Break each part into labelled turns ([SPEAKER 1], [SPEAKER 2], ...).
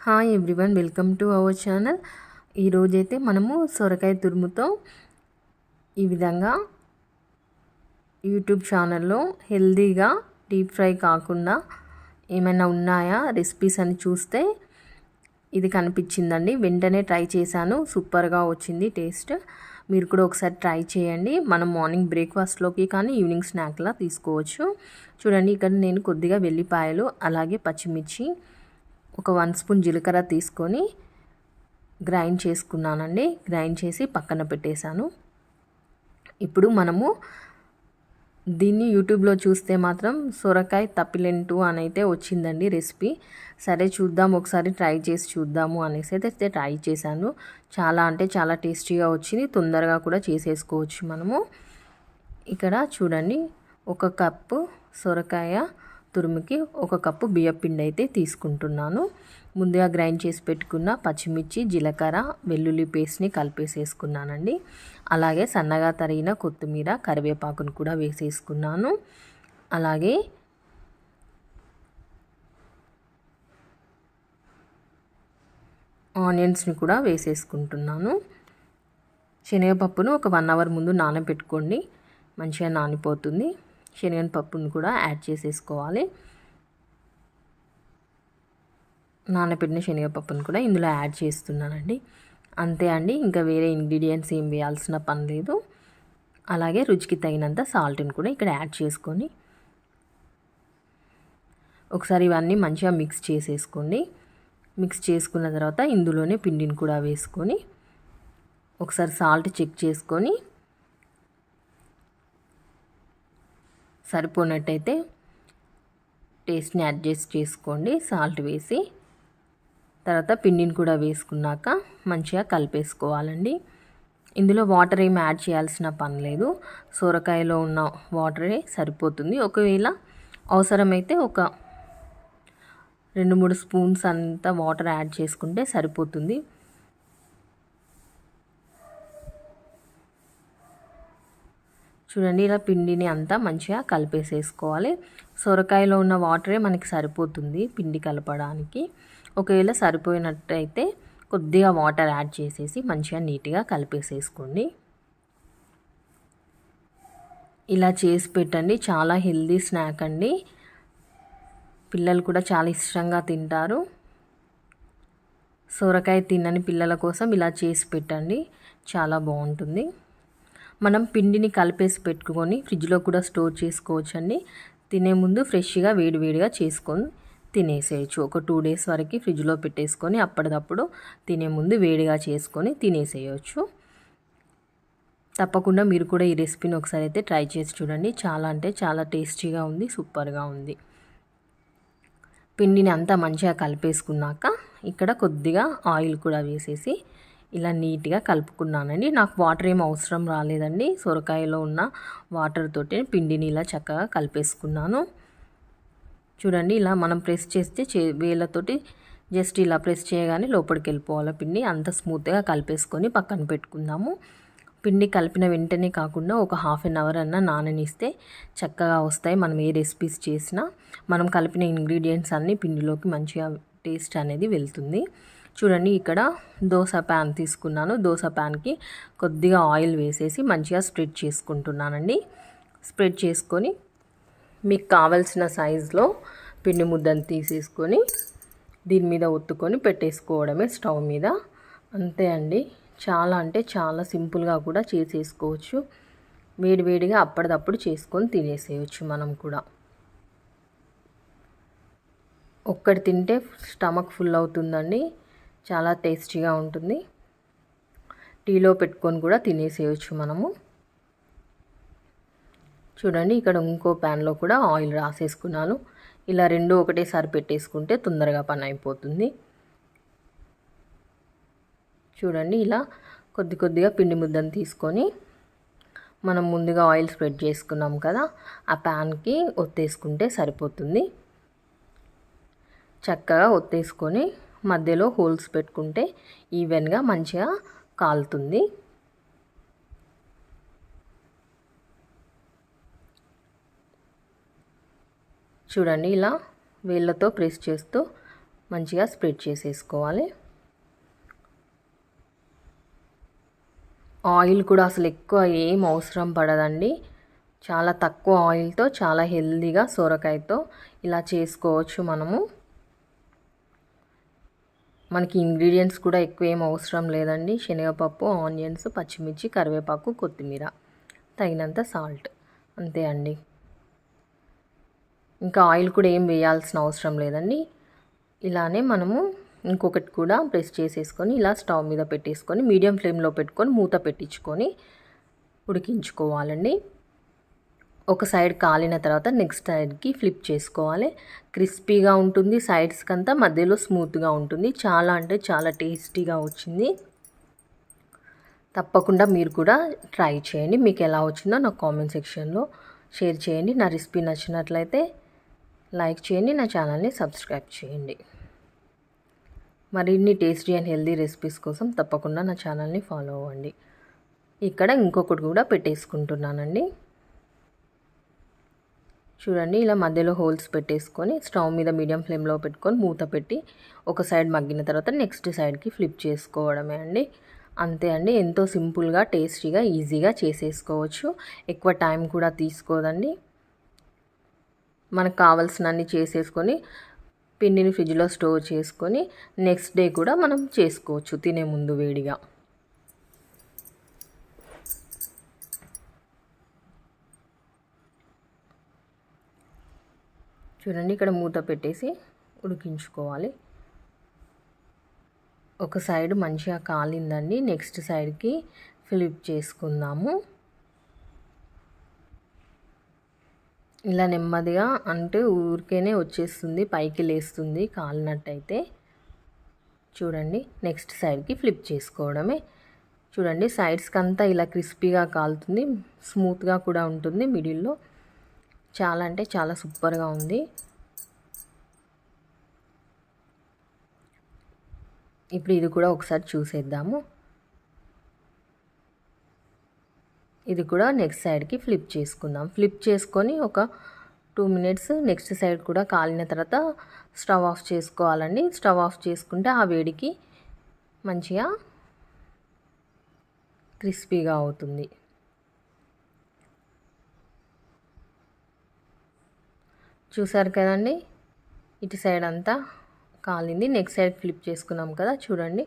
[SPEAKER 1] Hi everyone welcome to our channel ఈరోజైతే మనము సొరకాయ తురుముతో ఈ విధంగా యూట్యూబ్ ఛానల్లో హెల్దీగా డీప్ ఫ్రై కాకుండా ఏమైనా ఉన్నాయా రెసిపీస్ అని చూస్తే ఇది కనిపించిందండి. వెంటనే ట్రై చేశాను. సూపర్గా వచ్చింది టేస్ట్ మీరు కూడా ఒకసారి ట్రై చేయండి. మనం మార్నింగ్ బ్రేక్ఫాస్ట్లోకి కానీ ఈవినింగ్ స్నాక్లా తీసుకోవచ్చు. చూడండి ఇక్కడ నేను కొద్దిగా వెల్లిపాయలు అలాగే పచ్చిమిర్చి ఒక వన్ స్పూన్ జీలకర్ర తీసుకొని గ్రైండ్ చేసుకున్నానండి. గ్రైండ్ చేసి పక్కన పెట్టేశాను. ఇప్పుడు మనము దీన్ని యూట్యూబ్లో చూస్తే మాత్రం సొరకాయ తప్పిలెంటు అని అయితే వచ్చిందండి రెసిపీ. సరే చూద్దాం ఒకసారి ట్రై చేసి చూద్దాము అనేసి అయితే ట్రై చేశాను. చాలా అంటే చాలా టేస్టీగా వచ్చింది. తొందరగా కూడా చేసేసుకోవచ్చు మనము. ఇక్కడ చూడండి ఒక కప్పు సొరకాయ తురుముకి ఒక కప్పు బియ్యపిండి అయితే తీసుకుంటున్నాను. ముందుగా గ్రైండ్ చేసి పెట్టుకున్న పచ్చిమిర్చి జీలకర్ర వెల్లుల్లి పేస్ట్ని కలిపేసేసుకున్నానండి. అలాగే సన్నగా తరిగిన కొత్తిమీర కరివేపాకును కూడా వేసేసుకున్నాను. అలాగే ఆనియన్స్ని కూడా వేసేసుకుంటున్నాను. శనగపప్పును ఒక వన్ అవర్ ముందు నానబెట్టుకోండి. మంచిగా నానిపోతుంది. శనగపప్పును కూడా యాడ్ చేసేసుకోవాలి. నానబెట్టిన శనగపప్పును కూడా ఇందులో యాడ్ చేస్తున్నానండి. అంతే అండి ఇంకా వేరే ఇంగ్రీడియంట్స్ ఏం వేయాల్సిన పని లేదు. అలాగే రుచికి తగినంత సాల్ట్ని కూడా ఇక్కడ యాడ్ చేసుకొని ఒకసారి ఇవన్నీ మంచిగా మిక్స్ చేసేసుకోండి. మిక్స్ చేసుకున్న తర్వాత ఇందులోనే పిండిని కూడా వేసుకొని ఒకసారి సాల్ట్ చెక్ చేసుకొని సరిపోనట్టయితే టేస్ట్ని అడ్జస్ట్ చేసుకోండి. సాల్ట్ వేసి తర్వాత పిండిని కూడా వేసుకున్నాక మంచిగా కలిపేసుకోవాలండి. ఇందులో వాటర్ ఏమి యాడ్ చేయాల్సిన పని లేదు. సొరకాయలో ఉన్న వాటరే సరిపోతుంది. ఒకవేళ అవసరమైతే ఒక రెండు మూడు స్పూన్స్ అంత వాటర్ యాడ్ చేసుకుంటే సరిపోతుంది. చూడండి ఇలా పిండిని అంతా మంచిగా కలిపేసేసుకోవాలి. సొరకాయలో ఉన్న వాటరే మనకి సరిపోతుంది పిండి కలపడానికి. ఒకవేళ సరిపోయినట్టయితే కొద్దిగా వాటర్ యాడ్ చేసేసి మంచిగా నీట్గా కలిపేసేసుకోండి. ఇలా చేసి పెట్టండి చాలా హెల్దీ స్నాక్ అండి. పిల్లలు కూడా చాలా ఇష్టంగా తింటారు. సొరకాయ తినని పిల్లల కోసం ఇలా చేసి పెట్టండి చాలా బాగుంటుంది. మనం పిండిని కలిపేసి పెట్టుకొని ఫ్రిడ్జ్లో కూడా స్టోర్ చేసుకోవచ్చు అండి తినే ముందు ఫ్రెష్గా వేడివేడిగా చేసుకొని తినేసేయచ్చు. ఒక టూ డేస్ వరకు ఫ్రిడ్జ్లో పెట్టేసుకొని అప్పటిదప్పుడు తినే ముందు వేడిగా చేసుకొని తినేసేయచ్చు. తప్పకుండా మీరు కూడా ఈ రెసిపీని ఒకసారి అయితే ట్రై చేసి చూడండి. చాలా అంటే చాలా టేస్టీగా ఉంది సూపర్గా ఉంది. పిండిని అంతా మంచిగా కలిపేసుకున్నాక ఇక్కడ కొద్దిగా ఆయిల్ కూడా వేసేసి ఇలా నీట్గా కలుపుకున్నానండి. నాకు వాటర్ ఏం అవసరం రాలేదండి. సొరకాయలో ఉన్న వాటర్ తోటి పిండిని ఇలా చక్కగా కలిపేసుకున్నాను. చూడండి ఇలా మనం ప్రెస్ చేస్తే చే వేళ్ళతోటి జస్ట్ ఇలా ప్రెస్ చేయగానే లోపలికి వెళ్ళిపోవాలి పిండి. అంత స్మూత్గా కలిపేసుకొని పక్కన పెట్టుకుందాము. పిండి కలిపిన వెంటనే కాకుండా ఒక హాఫ్ అన్ అవర్ అన్న నాననిస్తే చక్కగా వస్తాయి. మనం ఏ రెసిపీస్ చేసినా మనం కలిపిన ఇంగ్రీడియంట్స్ అన్నీ పిండిలోకి మంచిగా టేస్ట్ అనేది వెళ్తుంది. చూడండి ఇక్కడ దోశ ప్యాన్ తీసుకున్నాను. దోశ ప్యాన్కి కొద్దిగా ఆయిల్ వేసేసి మంచిగా స్ప్రెడ్ చేసుకుంటున్నానండి. స్ప్రెడ్ చేసుకొని మీకు కావలసిన సైజులో పిండి ముద్దను తీసేసుకొని దీని మీద ఒత్తుకొని పెట్టేసుకోవడమే స్టవ్ మీద. అంతే అండి. చాలా అంటే చాలా సింపుల్గా కూడా చేసేసుకోవచ్చు. వేడివేడిగా అప్పటిదప్పుడు చేసుకొని తినేసేయచ్చు మనం కూడా. ఒక్కటి తింటే స్టమక్ ఫుల్ అవుతుందండి. చాలా టేస్టీగా ఉంటుంది. టీలో పెట్టుకొని కూడా తినేసేయచ్చు మనము. చూడండి ఇక్కడ ఇంకో ప్యాన్లో కూడా ఆయిల్ రాసేసుకున్నాను. ఇలా రెండు ఒకటేసారి పెట్టేసుకుంటే తొందరగా పని అయిపోతుంది. చూడండి ఇలా కొద్ది కొద్దిగా పిండి ముద్దను తీసుకొని మనం ముందుగా ఆయిల్ స్ప్రెడ్ చేసుకున్నాం కదా ఆ ప్యాన్కి ఒత్తేసుకుంటే సరిపోతుంది. చక్కగా ఒత్తేసుకొని మధ్యలో హోల్స్ పెట్టుకుంటే ఈవెన్గా మంచిగా కాలుతుంది. చూడండి ఇలా వేళ్ళతో ప్రెస్ చేస్తూ మంచిగా స్ప్రెడ్ చేసేసుకోవాలి. ఆయిల్ కూడా అసలు ఎక్కువ ఏం అవసరం పడదండి. చాలా తక్కువ ఆయిల్తో చాలా హెల్దీగా సొరకాయతో ఇలా చేసుకోవచ్చు మనము. మనకి ఇంగ్రీడియంట్స్ కూడా ఎక్కువ ఏం అవసరం లేదండి. శనగపప్పు ఆనియన్స్ పచ్చిమిర్చి కరివేపాకు కొత్తిమీర. తగినంత సాల్ట్ అంతే అండి. ఇంకా ఆయిల్ కూడా ఏం వేయాల్సిన అవసరం లేదండి. ఇలానే మనము ఇంకొకటి కూడా ప్రెస్ చేసేసుకొని ఇలా స్టవ్ మీద పెట్టేసుకొని మీడియం ఫ్లేమ్లో పెట్టుకొని మూత పెట్టించుకొని ఉడికించుకోవాలండి. ఒక సైడ్ కాలిన తర్వాత నెక్స్ట్ సైడ్కి ఫ్లిప్ చేసుకోవాలి. క్రిస్పీగా ఉంటుంది సైడ్స్కి అంతా మధ్యలో స్మూత్గా ఉంటుంది. చాలా అంటే చాలా టేస్టీగా వచ్చింది. తప్పకుండా మీరు కూడా ట్రై చేయండి. మీకు ఎలా వచ్చిందో నా కామెంట్ సెక్షన్లో షేర్ చేయండి. నా రెసిపీ నచ్చినట్లయితే లైక్ చేయండి నా ఛానల్ని సబ్స్క్రైబ్ చేయండి. మరిన్ని టేస్టీ అండ్ హెల్దీ రెసిపీస్ కోసం తప్పకుండా నా ఛానల్ని ఫాలో అవ్వండి. ఇక్కడ ఇంకొకటి కూడా పెట్టేసుకుంటున్నానండి. చూడండి ఇలా మధ్యలో హోల్స్ పెట్టేసుకొని స్టవ్ మీద మీడియం ఫ్లేమ్లో పెట్టుకొని మూత పెట్టి ఒక సైడ్ మగ్గిన తర్వాత నెక్స్ట్ సైడ్కి ఫ్లిప్ చేసుకోవడమే అండి. అంతే అండి ఎంతో సింపుల్గా టేస్టీగా ఈజీగా చేసేసుకోవచ్చు. ఎక్కువ టైం కూడా తీసుకోదండి. మనకు కావాల్సినన్ని చేసేసుకొని పిండిని ఫ్రిడ్జ్లో స్టోర్ చేసుకొని నెక్స్ట్ డే కూడా మనం చేసుకోవచ్చు తినే ముందు వేడిగా. చూడండి ఇక్కడ మూత పెట్టేసి ఉడికించుకోవాలి. ఒక సైడ్ మంచిగా కాలిందండి. నెక్స్ట్ సైడ్కి ఫ్లిప్ చేసుకుందాము. ఇలా నెమ్మదిగా అంటే ఊరికేనే వచ్చేస్తుంది పైకి లేస్తుంది కాలినట్టయితే. చూడండి నెక్స్ట్ సైడ్కి ఫ్లిప్ చేసుకోవడమే. చూడండి సైడ్స్కి అంతా ఇలా క్రిస్పీగా కాలుతుంది స్మూత్గా కూడా ఉంటుంది మిడిల్లో. చాలా అంటే చాలా సూపర్గా ఉంది. ఇప్పుడు ఇది కూడా ఒకసారి చూసేద్దాము. ఇది కూడా నెక్స్ట్ సైడ్కి ఫ్లిప్ చేసుకుందాం. ఫ్లిప్ చేసుకొని ఒక టూ మినిట్స్ నెక్స్ట్ సైడ్ కూడా కాలిన తర్వాత స్టవ్ ఆఫ్ చేసుకోవాలండి. స్టవ్ ఆఫ్ చేసుకుంటే ఆ వేడికి మంచిగా క్రిస్పీగా అవుతుంది. చూసారు కదండి? ఇటు సైడ్ అంతా కాలింది. నెక్స్ట్ సైడ్ ఫ్లిప్ చేసుకున్నాం కదా చూడండి.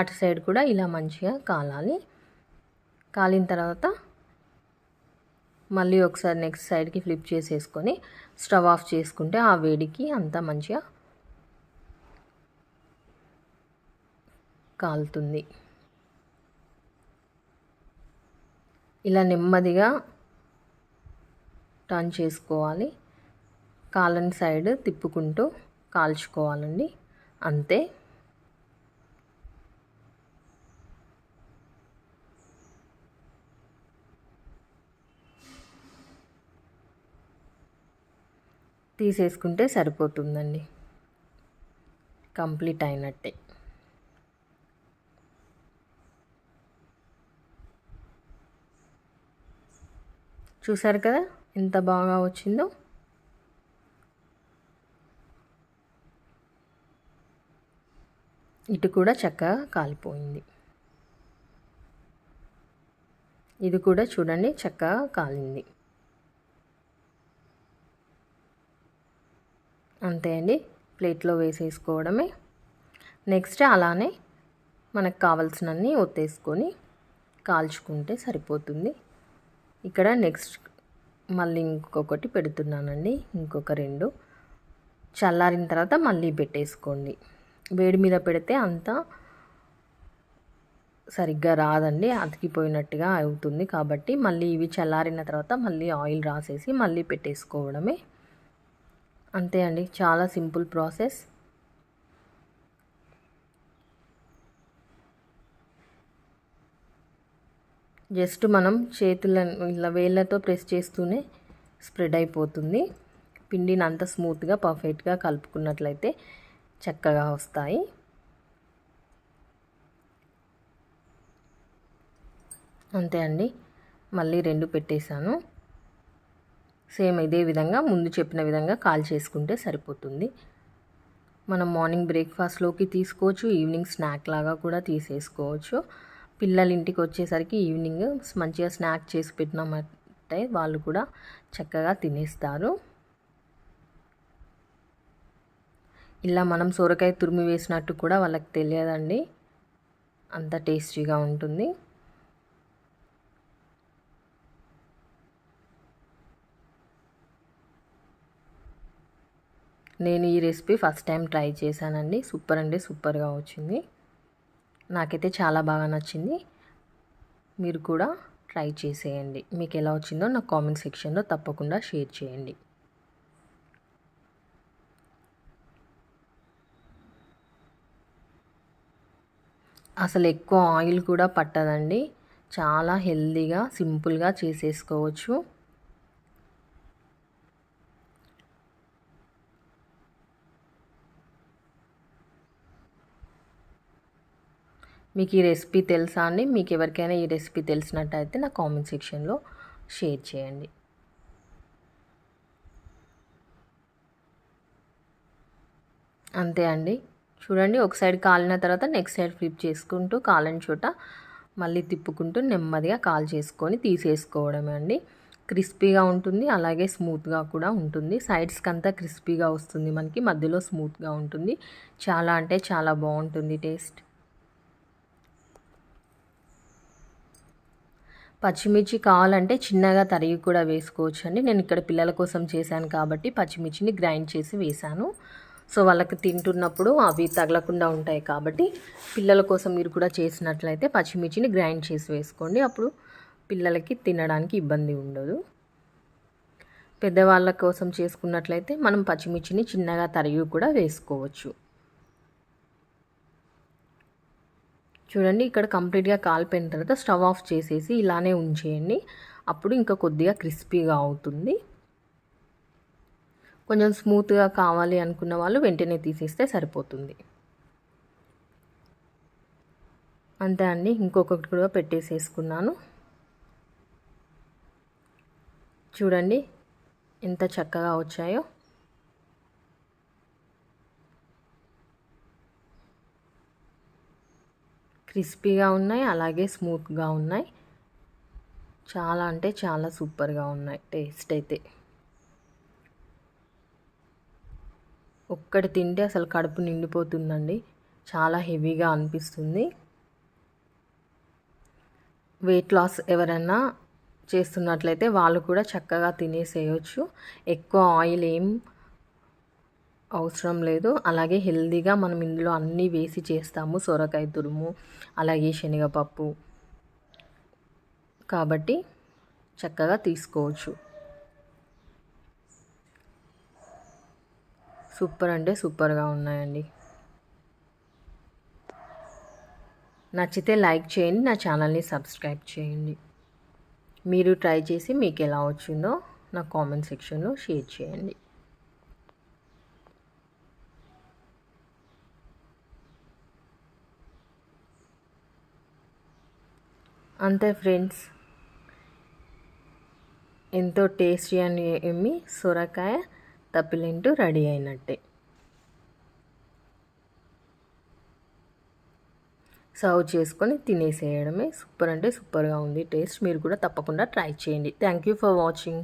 [SPEAKER 1] అటు సైడ్ కూడా ఇలా మంచిగా కాలాలి. కాలిన తర్వాత మళ్ళీ ఒకసారి నెక్స్ట్ సైడ్కి ఫ్లిప్ చేసేసుకొని స్టవ్ ఆఫ్ చేసుకుంటే ఆ వేడికి అంతా మంచిగా కాలుతుంది. ఇలా నెమ్మదిగా టర్న్ చేసుకోవాలి. కాలని సైడ్ తిప్పుకుంటూ కాల్చుకోవాలండి. అంతే. తీసేసుకుంటే సరిపోతుందండి. కంప్లీట్ అయినట్టే. చూసారు కదా ఎంత బాగా వచ్చిందో? ఇటు కూడా చక్కగా కాలిపోయింది. ఇది కూడా చూడండి చక్కగా కాలింది. అంతే అండి ప్లేట్లో వేసేసుకోవడమే. నెక్స్ట్ అలానే మనకు కావాల్సినన్ని ఒత్తేసుకొని కాల్చుకుంటే సరిపోతుంది. ఇక్కడ నెక్స్ట్ మళ్ళీ ఇంకొకటి పెడుతున్నానండి ఇంకొక రెండు. చల్లారిన తర్వాత మళ్ళీ పెట్టేసుకోండి. వేడి మీద పెడితే అంత సరిగ్గా రాదండి అతికిపోయినట్టుగా అవుతుంది. కాబట్టి మళ్ళీ ఇవి చల్లారిన తర్వాత మళ్ళీ ఆయిల్ రాసేసి మళ్ళీ పెట్టేసుకోవడమే. అంతే అండి చాలా సింపుల్ ప్రాసెస్. జస్ట్ మనం చేతులను ఇలా వేళ్ళతో ప్రెస్ చేస్తూనే స్ప్రెడ్ అయిపోతుంది. పిండిని అంత స్మూత్గా పర్ఫెక్ట్గా కలుపుకున్నట్లయితే చక్కగా వస్తాయి. అంతే అండి. మళ్ళీ రెండు పెట్టేశాను. సేమ్ ఇదే విధంగా ముందు చెప్పిన విధంగా కాల్ చేసుకుంటే సరిపోతుంది. మనం మార్నింగ్ బ్రేక్ఫాస్ట్లోకి తీసుకోవచ్చు ఈవినింగ్ స్నాక్ లాగా కూడా తీసేసుకోవచ్చు. పిల్లలు ఇంటికి వచ్చేసరికి ఈవినింగ్ మంచిగా స్నాక్ చేసి పెట్టినామంటే వాళ్ళు కూడా చక్కగా తినేస్తారు. ఇలా మనం సొరకాయ తురిమి వేసినట్టు కూడా వాళ్ళకి తెలియదండి. అంత టేస్టీగా ఉంటుంది. నేను ఈ రెసిపీ ఫస్ట్ టైం ట్రై చేశానండి. సూపర్ అంటే సూపర్గా వచ్చింది. నాకైతే చాలా బాగా నచ్చింది. మీరు కూడా ట్రై చేసేయండి. మీకు ఎలా వచ్చిందో నా కామెంట్ సెక్షన్లో తప్పకుండా షేర్ చేయండి. అసలు ఎక్కువ ఆయిల్ కూడా పట్టదండి. చాలా హెల్దీగా సింపుల్గా చేసేసుకోవచ్చు. మీకు ఈ రెసిపీ తెలుసా అండి? మీకు ఎవరికైనా ఈ రెసిపీ తెలిసినట్టయితే నా కామెంట్ సెక్షన్లో షేర్ చేయండి. అంతే అండి. చూడండి ఒక సైడ్ కాలిన తర్వాత నెక్స్ట్ సైడ్ ఫ్లిప్ చేసుకుంటూ కాలని చోట మళ్ళీ తిప్పుకుంటూ నెమ్మదిగా కాల్ చేసుకొని తీసేసుకోవడమే అండి. క్రిస్పీగా ఉంటుంది అలాగే స్మూత్గా కూడా ఉంటుంది. సైడ్స్కి అంతా క్రిస్పీగా వస్తుంది మనకి మధ్యలో స్మూత్గా ఉంటుంది. చాలా అంటే చాలా బాగుంటుంది టేస్ట్. పచ్చిమిర్చి కావాలంటే చిన్నగా తరిగి కూడా వేసుకోవచ్చు అండి నేను ఇక్కడ పిల్లల కోసం చేశాను కాబట్టి పచ్చిమిర్చిని గ్రైండ్ చేసి వేశాను. సో వాళ్ళకి తింటున్నప్పుడు అవి తగలకుండా ఉంటాయి కాబట్టి పిల్లల కోసం మీరు కూడా చేసినట్లయితే పచ్చిమిర్చిని గ్రైండ్ చేసి వేసుకోండి. అప్పుడు పిల్లలకి తినడానికి ఇబ్బంది ఉండదు. పెద్దవాళ్ళ కోసం చేసుకున్నట్లయితే మనం పచ్చిమిర్చిని చిన్నగా తరిగి కూడా వేసుకోవచ్చు. చూడండి ఇక్కడ కంప్లీట్గా కాలిపోయిన తర్వాత స్టవ్ ఆఫ్ చేసేసి ఇలానే ఉంచేయండి. అప్పుడు ఇంకా కొద్దిగా క్రిస్పీగా అవుతుంది. కొంచెం స్మూత్గా కావాలి అనుకున్న వాళ్ళు వెంటనే తీసేస్తే సరిపోతుంది. అంతే అండి. ఇంకొకటి కూడా పెట్టేసేసుకున్నాను. చూడండి ఎంత చక్కగా వచ్చాయో. క్రిస్పీగా ఉన్నాయి అలాగే స్మూత్గా ఉన్నాయి. చాలా అంటే చాలా సూపర్గా ఉన్నాయి టేస్ట్ అయితే. ఒక్కటి తింటే అసలు కడుపు నిండిపోతుందండి. చాలా హెవీగా అనిపిస్తుంది. వెయిట్ లాస్ ఎవరైనా చేస్తున్నట్లయితే వాళ్ళు కూడా చక్కగా తినేసేయచ్చు. ఎక్కువ ఆయిల్ ఏం అవసరం లేదు. అలాగే హెల్దీగా మనం ఇందులో అన్నీ వేసి చేస్తాము. సొరకాయ తురుము అలాగే శనగపప్పు. కాబట్టి చక్కగా తీసుకోవచ్చు. సూపర్ అంటే సూపర్గా ఉన్నాయండి. నచ్చితే లైక్ చేయండి నా ఛానల్ని సబ్స్క్రైబ్ చేయండి. మీరు ట్రై చేసి మీకు ఎలా వచ్చిందో నా కామెంట్ సెక్షన్లో షేర్ చేయండి. అంతే ఫ్రెండ్స్. ఎంతో టేస్టీ అని ఎమ్మి సొరకాయ. తప్పిలింటూ రెడీ అయినట్టే. సర్వ్ చేసుకొని తినేసేయడమే సూపర్ అంటే సూపర్గా ఉంది. టేస్ట్ మీరు కూడా తప్పకుండా ట్రై చేయండి. Thank you for watching.